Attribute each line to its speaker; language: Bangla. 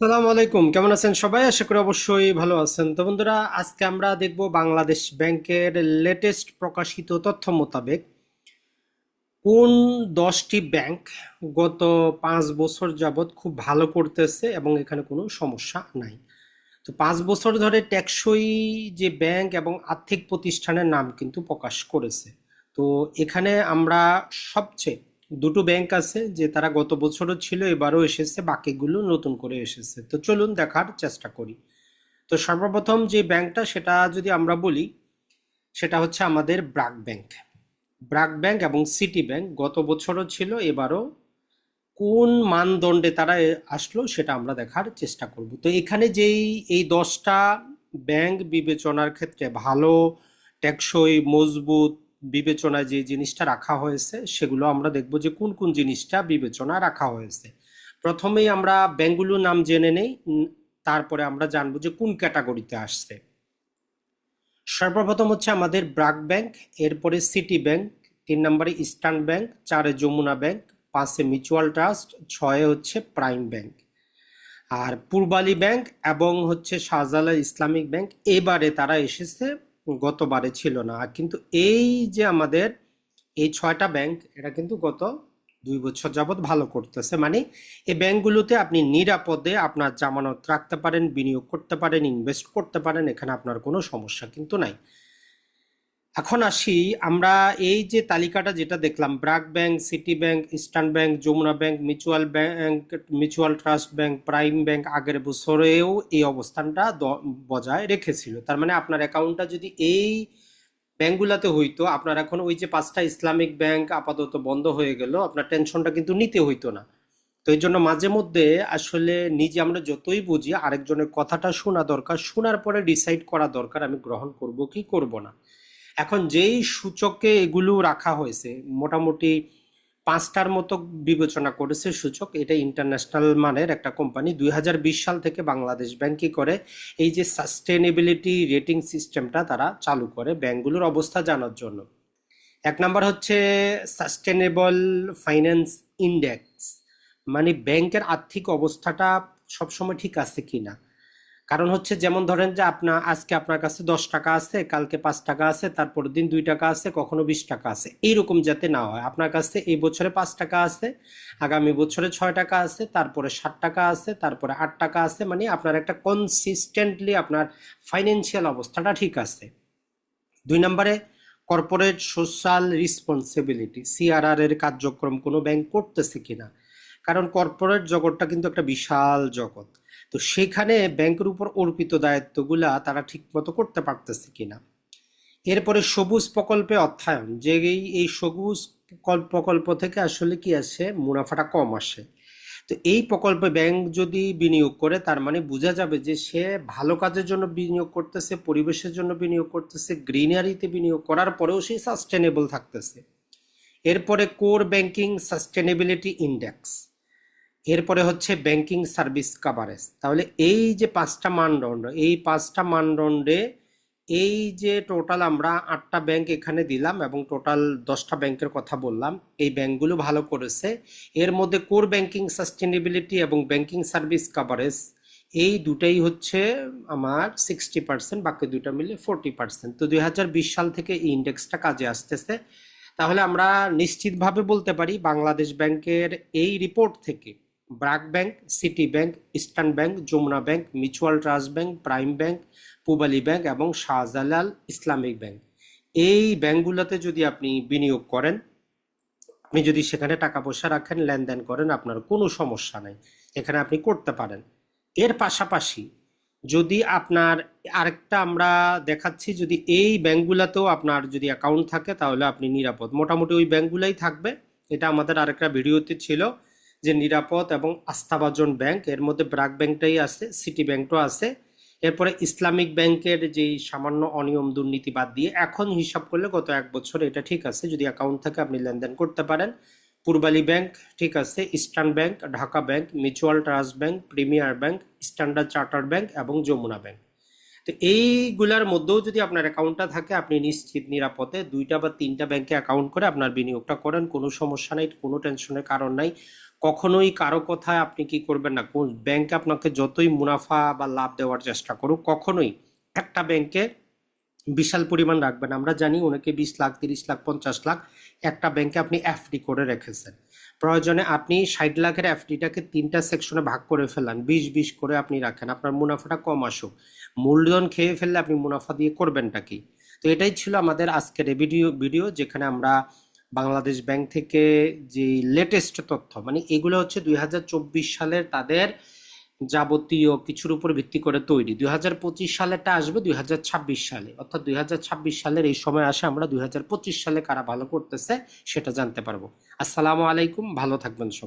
Speaker 1: আসসালামু আলাইকুম। কেমন আছেন সবাই? আশা করি অবশ্যই ভালো আছেন। তো বন্ধুরা, আজকে আমরা দেখব বাংলাদেশ ব্যাংকের লেটেস্ট প্রকাশিত তথ্য মোতাবেক কোন দশটি ব্যাংক গত পাঁচ বছর যাবৎ খুব ভালো করতেছে এবং এখানে কোনো সমস্যা নাই। তো পাঁচ বছর ধরে টেকসই যে ব্যাংক এবং আর্থিক প্রতিষ্ঠানের নাম কিন্তু প্রকাশ করেছে। তো এখানে আমরা সবচেয়ে দুটো ব্যাংক আছে যে তারা গত বছরও ছিল, এবারও এসেছে, বাকিগুলো নতুন করে এসেছে। তো চলুন দেখার চেষ্টা করি। তো সর্বপ্রথম যে ব্যাংকটা সেটা যদি আমরা বলি, সেটা হচ্ছে আমাদের ব্রাক ব্যাংক। ব্রাক ব্যাংক এবং সিটি ব্যাংক গত বছরও ছিল, এবারও কোন মানদণ্ডে তারা আসলো, সেটা আমরা দেখার চেষ্টা করব। তো এখানে যেই, এই দশটা ব্যাংক বিবেচনার ক্ষেত্রে ভালো, টেকসই, মজবুত বিবেচনায় যে জিনিসটা রাখা হয়েছে, সেগুলো আমরা দেখব যে কোন কোন জিনিসটা বিবেচনা রাখা হয়েছে। প্রথমেই আমরা ব্যাংকগুলোর নাম জেনে নেই তারপরে আমরা জানব যে কোন ক্যাটাগরিতে আসছে। সর্বপ্রথম হচ্ছে আমাদের ব্রাক ব্যাংক, এরপরে সিটি ব্যাংক, তিন নম্বরে ইস্টার্ন ব্যাংক, চারে যমুনা ব্যাংক, পাঁচে মিউচুয়াল ট্রাস্ট, ছয়ে হচ্ছে প্রাইম ব্যাংক। আর পূর্বালী ব্যাংক এবং হচ্ছে শাহজালাল ইসলামিক ব্যাংক, এবারে তারা এসেছে গতবারে ছিল না। কিন্তু এই যে আমাদের এই ছয়টা ব্যাংক এটা কিন্তু গত দুই বছর যাবৎ ভালো করতেছে। মানে এই ব্যাংকগুলোতে আপনি নিরাপদে আপনার জামানত রাখতে পারেন, বিনিয়োগ করতে পারেন ইনভেস্ট করতে পারেন, এখানে আপনার কোনো সমস্যা কিন্তু নাই। এখন আসি আমরা এই যে তালিকাটা যেটা দেখলাম, BRAC bank, city bank, eastern bank, Jamuna bank, mutual bank, mutual trust bank, prime bank, আগের বছরেও এই অবস্থানটা বজায় রেখেছিল। তার মানে আপনার অ্যাকাউন্টটা যদি এই ব্যাংকগুলোতে হইতো, আপনার এখন ওই যে পাঁচটা ইসলামিক ব্যাংক আপাতত বন্ধ হয়ে গেল, আপনার টেনশনটা কিন্তু নিতে হইতো না। তো এই জন্য মাঝে মধ্যে আসলে নিজে আমরা যতই বুঝি, আরেকজনের কথাটা শোনা দরকার, শোনার পরে ডিসাইড করা দরকার, আমি গ্রহণ করব কি করব না। এখন যেই সূচকে এগুলো রাখা হয়েছে, মোটামুটি পাঁচটার মতো বিবেচনা করেছে সূচক, এটা ইন্টারন্যাশনাল মানের একটা কোম্পানি দুই হাজার বিশ সাল থেকে বাংলাদেশ ব্যাংক কি করে, এই যে সাস্টেনেবিলিটি রেটিং সিস্টেমটা তারা চালু করে ব্যাংকগুলোর অবস্থা জানার জন্য। এক নাম্বার হচ্ছে সাস্টেনেবল ফাইন্যান্স ইন্ডেক্স মানে ব্যাংকের আর্থিক অবস্থাটা সবসময় ঠিক আছে কিনা। কারণ হচ্ছে যেমন ধরেন যে আপনার আজকে আপনার কাছে দশ টাকা আছে, কালকে পাঁচ টাকা আছে, তারপরের দিন দুই টাকা আছে, কখনো বিশ টাকা আছে। এইরকম যাতে না হয়। আপনার কাছে এই বছরে পাঁচ টাকা আছে, আগামী বছরে ছয় টাকা আছে, তারপরে সাত টাকা আছে, তারপরে আট টাকা আছে মানে আপনার একটা কনসিস্টেন্টলি আপনার ফাইন্যান্সিয়াল অবস্থাটা ঠিক আছে। দুই নম্বরে কর্পোরেট সোশ্যাল রেসপন্সিবিলিটি সিআরআর এর কার্যক্রম কোনো ব্যাংক করতেছে কিনা? কারণ কর্পোরেট জগৎটা কিন্তু একটা বিশাল জগৎ। তো সেখানে ব্যাংকের উপর অর্পিত দায়িত্বগুলা তারা ঠিকমতো করতে পারতেছে কিনা? এরপরে সবুজ প্রকল্পে অর্থায়ন, যে এই সবুজ প্রকল্প প্রকল্প থেকে আসলে কি আসে? মুনাফাটা কম আসে। তো এই প্রকল্পে ব্যাংক যদি বিনিয়োগ করে, তার মানে বোঝা যাবে যে সে ভালো কাজের জন্য বিনিয়োগ করতেছে, পরিবেশের জন্য বিনিয়োগ করতেছে, গ্রিনারিতে বিনিয়োগ করার পরেও সে সাস্টেনেবল থাকতেছে। এরপরে কোর ব্যাংকিং সাস্টেনেবিলিটি ইন্ডেক্স এরপরে হচ্ছে ব্যাংকিং সার্ভিস কাভারেজ তাহলে এই যে পাঁচটা মানদণ্ড, এই পাঁচটা মানদণ্ডে এই যে টোটাল আমরা আটটা ব্যাংক এখানে দিলাম এবং টোটাল দশটা ব্যাংকের কথা বললাম, এই ব্যাংকগুলো ভালো করেছে। এর মধ্যে কোর ব্যাংকিং সাস্টেনেবিলিটি এবং ব্যাংকিং সার্ভিস কাভারেজ এই দুটাই হচ্ছে আমার সিক্সটি পার্সেন্ট বাকি দুটা মিলে ফোরটি পার্সেন্ট তো দুই হাজার বিশ সাল থেকে এই ইন্ডেক্সটা কাজে আসতেছে। তাহলে আমরা নিশ্চিতভাবে বলতে পারি বাংলাদেশ ব্যাংকের এই রিপোর্ট থেকে BRAC bank, city bank, eastern bank, Jamuna bank, mutual trust bank, prime bank, Pubali bank এবং শাহজালাল ইসলামিক ব্যাংক। এই ব্যাংকগুলোতে যদি আপনি বিনিয়োগ করেন, আপনি যদি সেখানে টাকা পয়সা রাখেন, লেনদেন করেন, আপনার কোনো সমস্যা নাই। এখানে আপনি করতে পারেন। এর পাশাপাশি যদি আপনার আরেকটা আমরা দেখাচ্ছি, যদি এই ব্যাংকগুলোতেও আপনার যদি অ্যাকাউন্ট থাকে, তাহলে আপনি নিরাপদ। মোটামুটি ওই ব্যাংকগুলাই থাকবে। এটা আমাদের আরেকটা ভিডিওতে ছিল। যে নিরাপদ এবং আস্থাভাজন ব্যাংক, এর মধ্যে ব্রাক ব্যাংকটাই আছে, সিটি ব্যাংকটাও আছে। এরপরে ইসলামিক ব্যাংকের যেই সামান্য অনিয়ম দুর্নীতি বাদ দিয়ে এখন হিসাব করলে গত এক বছর এটা ঠিক আছে, যদি অ্যাকাউন্ট থাকে আপনি লেনদেন করতে পারেন। পূর্বালী ব্যাংক ঠিক আছে, eastern bank, Dhaka bank, mutual trust bank, premier bank, standard charter bank এবং যমুনা ব্যাংক। তো এইগুলার মধ্যেও যদি আপনার অ্যাকাউন্টটা থাকে, আপনি নিশ্চিত নিরাপদে দুইটা বা তিনটা ব্যাংকে অ্যাকাউন্ট করে আপনার বিনিয়োগটা করেন। কোনো সমস্যা নাই, কোনো টেনশনের কারণ নাই। কখনোই কারও কথায় আপনি কি করবেন না, কোন ব্যাংক আপনাকে যতই মুনাফা বা লাভ দেওয়ার চেষ্টা করুক, কখনোই একটা ব্যাংকে বিশাল পরিমাণ রাখবেন। আমরা জানি অনেকে বিশ লাখ, তিরিশ লাখ, পঞ্চাশ লাখ একটা ব্যাংকে আপনি এফডি করে রেখেছেন। প্রয়োজনে আপনি ষাট লাখের এফডিটাকে তিনটা সেকশনে ভাগ করে ফেলান। বিশ বিশ করে আপনি রাখেন। আপনার মুনাফাটা কম আসুক। মূলধন খেয়ে ফেললে আপনি মুনাফা দিয়ে করবেনটা কি? তো এটাই ছিল আমাদের আজকের ভিডিও ভিডিও যেখানে আমরা বাংলাদেশ ব্যাংক থেকে যে লেটেস্ট তথ্য মানে এগুলো হচ্ছে দুই হাজার চব্বিশ সালের তাদের যাবতীয় কিছুর উপর ভিত্তি করে তৈরি। দুই হাজার পঁচিশ সালেরটা আসবে দুই হাজার ছাব্বিশ সালে। অর্থাৎ দুই হাজার ছাব্বিশ সালের এই সময় আসে আমরা দুই হাজার পঁচিশ সালে কারা ভালো করতেছে সেটা জানতে পারব। আসসালামু আলাইকুম, ভালো থাকবেন সবাই।